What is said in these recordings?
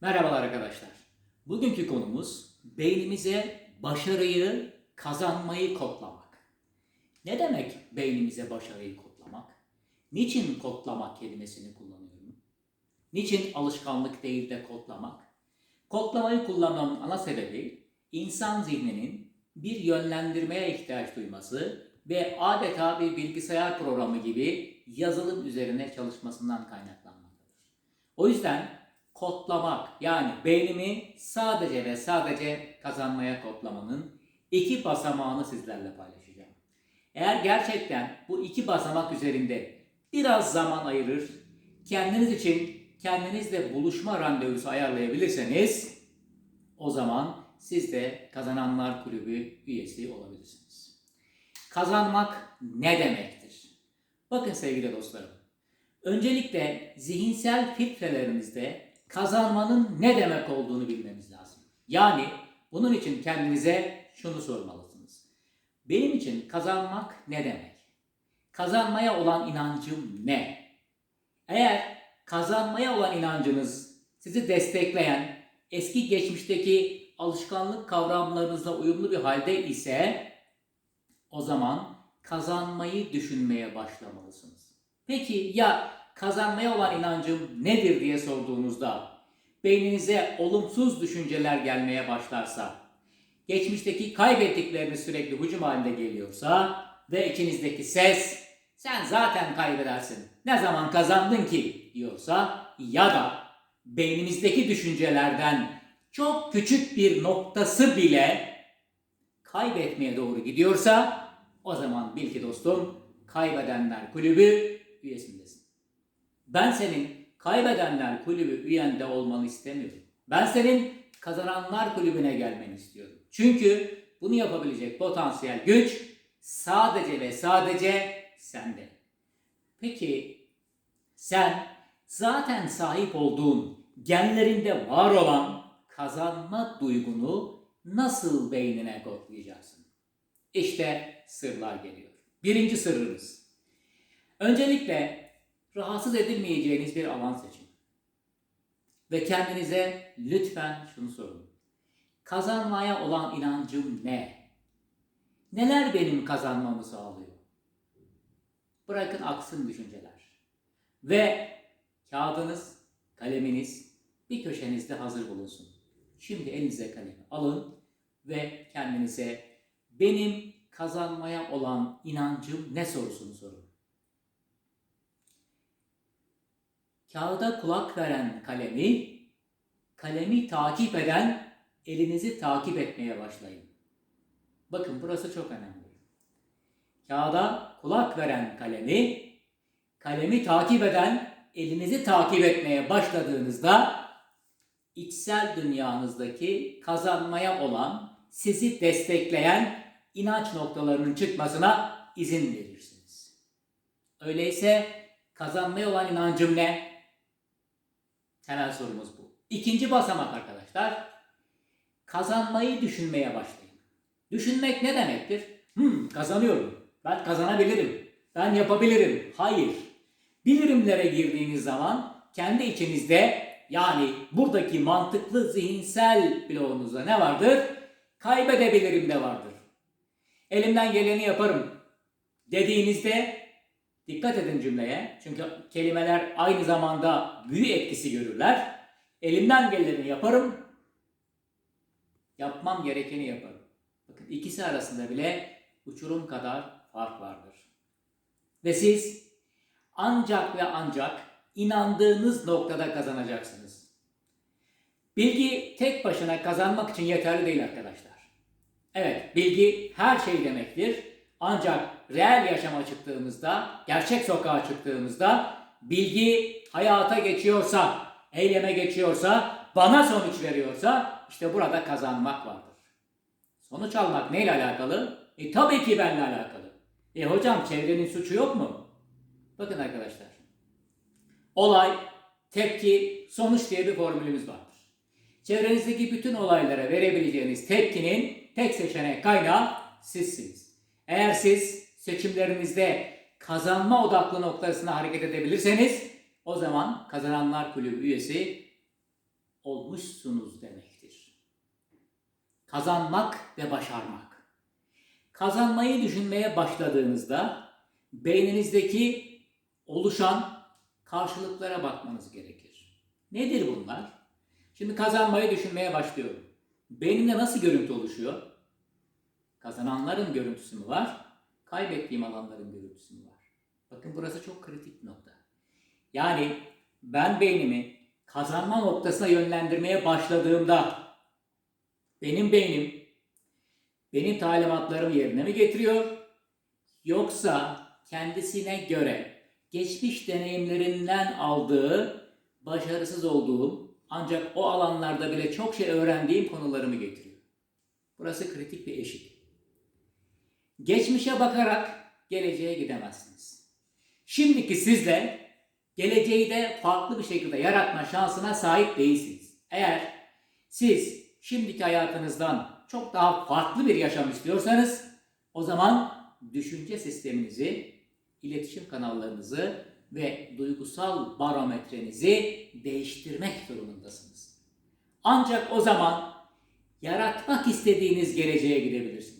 Merhabalar arkadaşlar. Bugünkü konumuz beynimize başarıyı, kazanmayı kodlamak. Ne demek beynimize başarıyı kodlamak? Niçin kodlamak kelimesini kullanıyorum? Niçin alışkanlık değil de kodlamak? Kodlamayı kullanmamın ana sebebi insan zihninin bir yönlendirmeye ihtiyaç duyması ve adeta bir bilgisayar programı gibi yazılım üzerine çalışmasından kaynaklanmaktadır. O yüzden kodlamak yani beynimi sadece ve sadece kazanmaya kodlamanın iki basamağını sizlerle paylaşacağım. Eğer gerçekten bu iki basamak üzerinde biraz zaman ayırır, kendiniz için kendinizle buluşma randevusu ayarlayabilirseniz o zaman siz de Kazananlar Kulübü üyesi olabilirsiniz. Kazanmak ne demektir? Bakın sevgili dostlarım. Öncelikle zihinsel filtrelerinizde kazanmanın ne demek olduğunu bilmemiz lazım. Yani bunun için kendinize şunu sormalısınız. Benim için kazanmak ne demek? Kazanmaya olan inancım ne? Eğer kazanmaya olan inancınız sizi destekleyen eski geçmişteki alışkanlık kavramlarınızla uyumlu bir halde ise o zaman kazanmayı düşünmeye başlamalısınız. Peki ya kazanmaya olan inancım nedir diye sorduğunuzda beyninize olumsuz düşünceler gelmeye başlarsa, geçmişteki kaybettikleriniz sürekli hücum halinde geliyorsa ve içinizdeki ses sen zaten kaybedersin ne zaman kazandın ki diyorsa ya da beynimizdeki düşüncelerden çok küçük bir noktası bile kaybetmeye doğru gidiyorsa o zaman bil ki dostum kaybedenler kulübü üyesindesin. Ben senin kaybedenler kulübü üyende olmanı istemiyorum. Ben senin kazananlar kulübüne gelmeni istiyorum. Çünkü bunu yapabilecek potansiyel güç sadece ve sadece sende. Peki sen zaten sahip olduğun genlerinde var olan kazanma duygunu nasıl beynine kodlayacaksın? İşte sırlar geliyor. Birinci sırrımız. Öncelikle rahatsız edilmeyeceğiniz bir alan seçin. Ve kendinize lütfen şunu sorun. Kazanmaya olan inancım ne? Neler benim kazanmamı sağlıyor? Bırakın aksın düşünceler. Ve kağıdınız, kaleminiz bir köşenizde hazır bulunsun. Şimdi elinize kalemi alın ve kendinize benim kazanmaya olan inancım ne sorusunu sorun. Kağıda kulak veren kalemi, kalemi takip eden elinizi takip etmeye başlayın. Bakın burası çok önemli. Kağıda kulak veren kalemi, kalemi takip eden elinizi takip etmeye başladığınızda içsel dünyanızdaki kazanmaya olan, sizi destekleyen inanç noktalarının çıkmasına izin verirsiniz. Öyleyse kazanmaya olan inancım ne? Temel sorumuz bu. İkinci basamak arkadaşlar. Kazanmayı düşünmeye başlayın. Düşünmek ne demektir? Hmm, kazanıyorum. Ben kazanabilirim. Ben yapabilirim. Hayır. Bilirimlere girdiğiniz zaman kendi içinizde yani buradaki mantıklı zihinsel bloğunuzda ne vardır? Kaybedebilirim de vardır. Elimden geleni yaparım dediğinizde dikkat edin cümleye. Çünkü kelimeler aynı zamanda büyü etkisi görürler. Elimden geleni yaparım. Yapmam gerekeni yaparım. Bakın ikisi arasında bile uçurum kadar fark vardır. Ve siz ancak ve ancak inandığınız noktada kazanacaksınız. Bilgi tek başına kazanmak için yeterli değil arkadaşlar. Evet, bilgi her şey demektir. Ancak reel yaşama çıktığımızda, gerçek sokağa çıktığımızda bilgi hayata geçiyorsa, eyleme geçiyorsa, bana sonuç veriyorsa işte burada kazanmak vardır. Sonuç almak neyle alakalı? E tabii ki benimle alakalı. E hocam çevrenin suçu yok mu? Bakın arkadaşlar. Olay, tepki, sonuç diye bir formülümüz vardır. Çevrenizdeki bütün olaylara verebileceğiniz tepkinin tek seçenek kaynağı sizsiniz. Eğer siz seçimlerinizde kazanma odaklı noktasına hareket edebilirseniz o zaman kazananlar kulübü üyesi olmuşsunuz demektir. Kazanmak ve başarmak. Kazanmayı düşünmeye başladığınızda beyninizdeki oluşan karşılıklara bakmanız gerekir. Nedir bunlar? Şimdi kazanmayı düşünmeye başlıyorum. Beynimde nasıl görüntü oluşuyor? Kazananların görüntüsü mü var? Kaybettiğim alanların görüntüsü mü var? Bakın burası çok kritik bir nokta. Yani ben beynimi kazanma noktasına yönlendirmeye başladığımda benim beynim benim talimatlarımı yerine mi getiriyor? Yoksa kendisine göre geçmiş deneyimlerinden aldığı başarısız olduğum ancak o alanlarda bile çok şey öğrendiğim konularımı getiriyor. Burası kritik bir eşik. Geçmişe bakarak geleceğe gidemezsiniz. Şimdiki sizle geleceği de farklı bir şekilde yaratma şansına sahip değilsiniz. Eğer siz şimdiki hayatınızdan çok daha farklı bir yaşam istiyorsanız o zaman düşünce sisteminizi, iletişim kanallarınızı ve duygusal barometrenizi değiştirmek durumundasınız. Ancak o zaman yaratmak istediğiniz geleceğe gidebilirsiniz.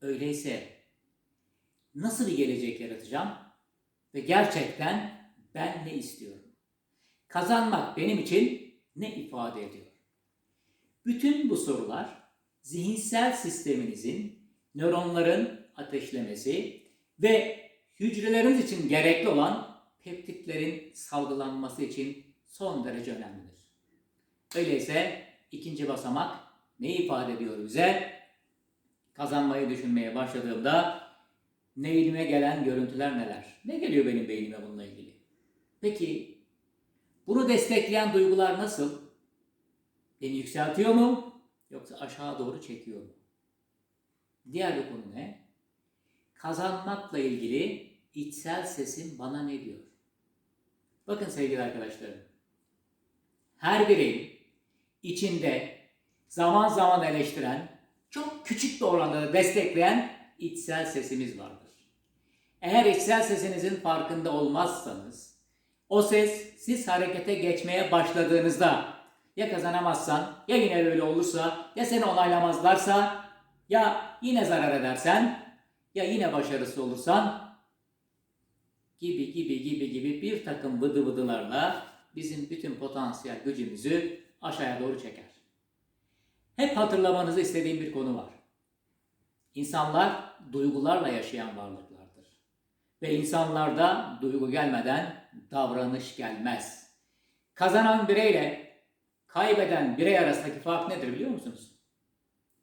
Öyleyse nasıl bir gelecek yaratacağım ve gerçekten ben ne istiyorum? Kazanmak benim için ne ifade ediyor? Bütün bu sorular zihinsel sisteminizin, nöronların ateşlemesi ve hücreleriniz için gerekli olan peptitlerin salgılanması için son derece önemlidir. Öyleyse ikinci basamak ne ifade ediyor bize? Kazanmayı düşünmeye başladığımda beynime gelen görüntüler neler? Ne geliyor benim beynime bununla ilgili? Peki bunu destekleyen duygular nasıl? Beni yükseltiyor mu? Yoksa aşağı doğru çekiyor mu? Diğer bir konu ne? Kazanmakla ilgili içsel sesim bana ne diyor? Bakın sevgili arkadaşlarım. Her bireyin içinde zaman zaman eleştiren, çok küçük bir oranda da destekleyen içsel sesimiz vardır. Eğer içsel sesinizin farkında olmazsanız, o ses siz harekete geçmeye başladığınızda ya kazanamazsan, ya yine böyle olursa, ya seni onaylamazlarsa, ya yine zarar edersen, ya yine başarısız olursan gibi gibi gibi gibi bir takım vıdı vıdılarla bizim bütün potansiyel gücümüzü aşağıya doğru çeker. Hep hatırlamanızı istediğim bir konu var. İnsanlar duygularla yaşayan varlıklardır. Ve insanlarda duygu gelmeden davranış gelmez. Kazanan bireyle kaybeden birey arasındaki fark nedir biliyor musunuz?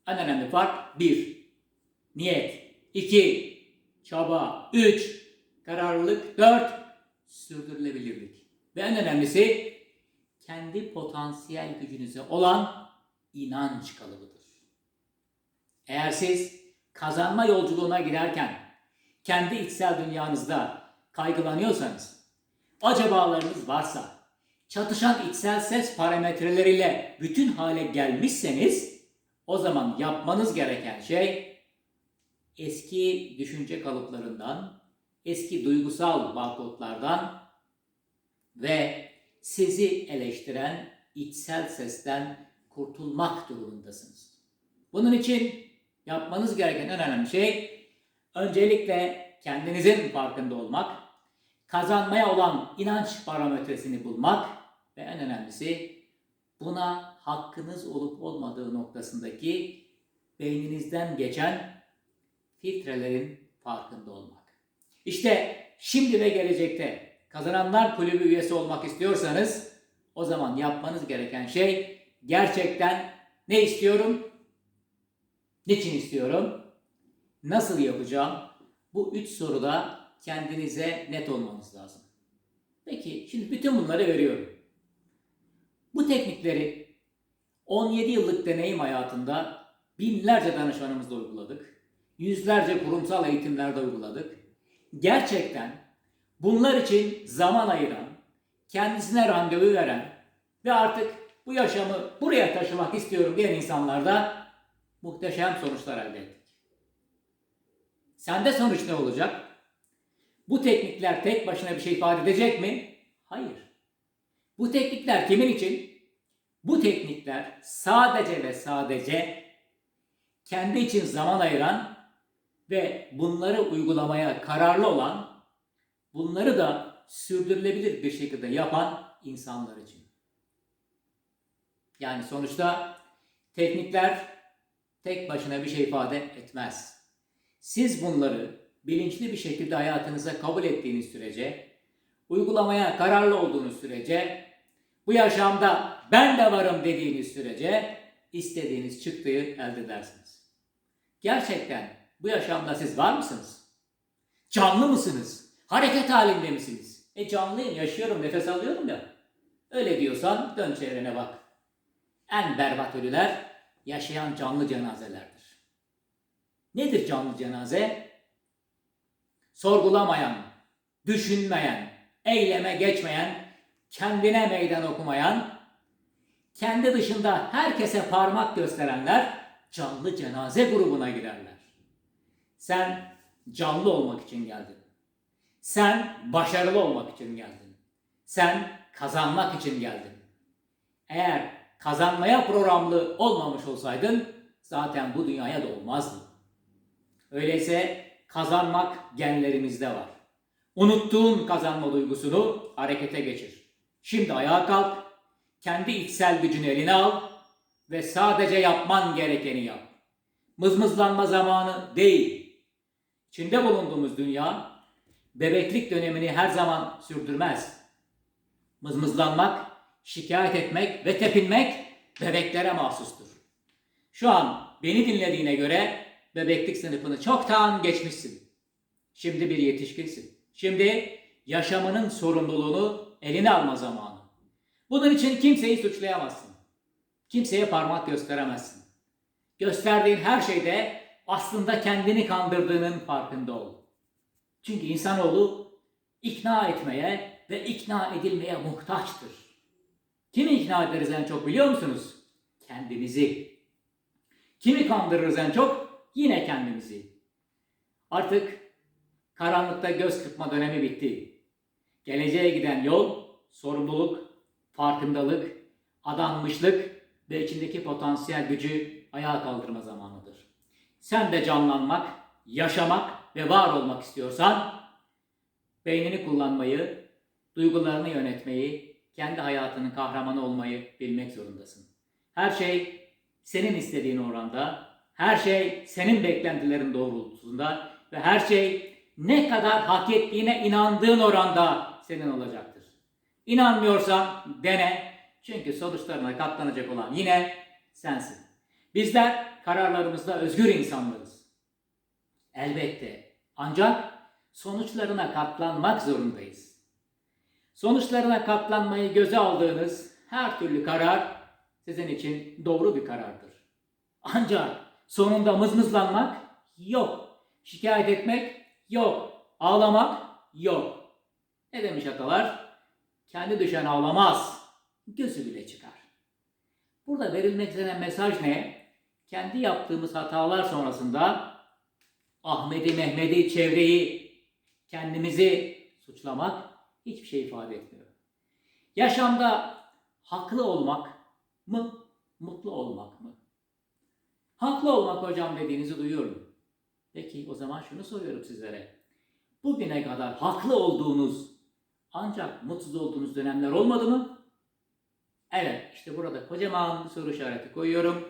En önemli fark bir, niyet, iki, çaba, üç, kararlılık, dört, sürdürülebilirlik. Ve en önemlisi kendi potansiyel gücünüze olan inanç kalıbıdır. Eğer siz kazanma yolculuğuna giderken kendi içsel dünyanızda kaygılanıyorsanız, acabalarınız varsa, çatışan içsel ses parametreleriyle bütün hale gelmişseniz o zaman yapmanız gereken şey eski düşünce kalıplarından, eski duygusal barkodlardan ve sizi eleştiren içsel sesten kurtulmak durumundasınız. Bunun için yapmanız gereken en önemli şey öncelikle kendinizin farkında olmak, kazanmaya olan inanç parametresini bulmak ve en önemlisi buna hakkınız olup olmadığı noktasındaki beyninizden geçen filtrelerin farkında olmak. İşte şimdi ve gelecekte kazananlar kulübü üyesi olmak istiyorsanız o zaman yapmanız gereken şey gerçekten ne istiyorum? Niçin istiyorum? Nasıl yapacağım? Bu üç soruda kendinize net olmanız lazım. Peki şimdi bütün bunları veriyorum. Bu teknikleri 17 yıllık deneyim hayatında binlerce danışmanımızla uyguladık. Yüzlerce kurumsal eğitimlerde uyguladık. Gerçekten bunlar için zaman ayıran, kendisine randevu veren ve artık bu yaşamı buraya taşımak istiyorum diyen insanlarda muhteşem sonuçlar elde ettik. Sende sonuç ne olacak? Bu teknikler tek başına bir şey ifade edecek mi? Hayır. Bu teknikler kimin için? Bu teknikler sadece ve sadece kendi için zaman ayıran ve bunları uygulamaya kararlı olan, bunları da sürdürülebilir bir şekilde yapan insanlar için. Yani sonuçta teknikler tek başına bir şey ifade etmez. Siz bunları bilinçli bir şekilde hayatınıza kabul ettiğiniz sürece, uygulamaya kararlı olduğunuz sürece, bu yaşamda ben de varım dediğiniz sürece istediğiniz çıktığı elde edersiniz. Gerçekten bu yaşamda siz var mısınız? Canlı mısınız? Hareket halinde misiniz? E canlıyım, yaşıyorum, nefes alıyorum ya. Öyle diyorsan dön çevrene bak. En berbat ölüler yaşayan canlı cenazelerdir. Nedir canlı cenaze? Sorgulamayan, düşünmeyen, eyleme geçmeyen, kendine meydan okumayan, kendi dışında herkese parmak gösterenler canlı cenaze grubuna girerler. Sen canlı olmak için geldin. Sen başarılı olmak için geldin. Sen kazanmak için geldin. Eğer kazanmaya programlı olmamış olsaydın zaten bu dünyaya da olmazdın. Öyleyse kazanmak genlerimizde var. Unuttuğun kazanma duygusunu harekete geçir. Şimdi ayağa kalk, kendi içsel gücünü eline al ve sadece yapman gerekeni yap. Mızmızlanma zamanı değil. İçinde bulunduğumuz dünya bebeklik dönemini her zaman sürdürmez. Mızmızlanmak, şikayet etmek ve tepinmek bebeklere mahsustur. Şu an beni dinlediğine göre bebeklik sınıfını çoktan geçmişsin. Şimdi bir yetişkinsin. Şimdi yaşamının sorumluluğunu eline alma zamanı. Bunun için kimseyi suçlayamazsın. Kimseye parmak gösteremezsin. Gösterdiğin her şeyde aslında kendini kandırdığının farkında ol. Çünkü insanoğlu ikna etmeye ve ikna edilmeye muhtaçtır. Kimi ikna ederiz en çok biliyor musunuz? Kendimizi. Kimi kandırırız en çok? Yine kendimizi. Artık karanlıkta göz kırpma dönemi bitti. Geleceğe giden yol, sorumluluk, farkındalık, adanmışlık ve içindeki potansiyel gücü ayağa kaldırma zamanıdır. Sen de canlanmak, yaşamak ve var olmak istiyorsan beynini kullanmayı, duygularını yönetmeyi, kendi hayatının kahramanı olmayı bilmek zorundasın. Her şey senin istediğin oranda, her şey senin beklentilerin doğrultusunda ve her şey ne kadar hak ettiğine inandığın oranda senin olacaktır. İnanmıyorsan dene çünkü sonuçlarına katlanacak olan yine sensin. Bizler kararlarımızda özgür insanlarız. Elbette ancak sonuçlarına katlanmak zorundayız. Sonuçlarına katlanmayı göze aldığınız her türlü karar sizin için doğru bir karardır. Ancak sonunda mızmızlanmak yok. Şikayet etmek yok. Ağlamak yok. Ne demiş atalar? Kendi düşen ağlamaz. Gözü bile çıkar. Burada verilmek istenen mesaj ne? Kendi yaptığımız hatalar sonrasında Ahmet'i, Mehmet'i, çevreyi, kendimizi suçlamak hiçbir şey ifade etmiyor. Yaşamda haklı olmak mı, mutlu olmak mı? Haklı olmak hocam dediğinizi duyuyorum. Peki o zaman şunu soruyorum sizlere. Bugüne kadar haklı olduğunuz ancak mutsuz olduğunuz dönemler olmadı mı? Evet, işte burada kocaman soru işareti koyuyorum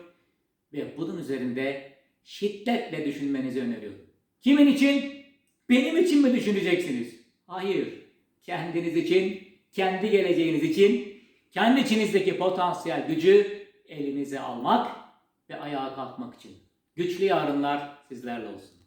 ve bunun üzerinde şiddetle düşünmenizi öneriyorum. Kimin için? Benim için mi düşüneceksiniz? Hayır. Kendiniz için, kendi geleceğiniz için, kendi içinizdeki potansiyel gücü elinize almak ve ayağa kalkmak için. Güçlü yarınlar sizlerle olsun.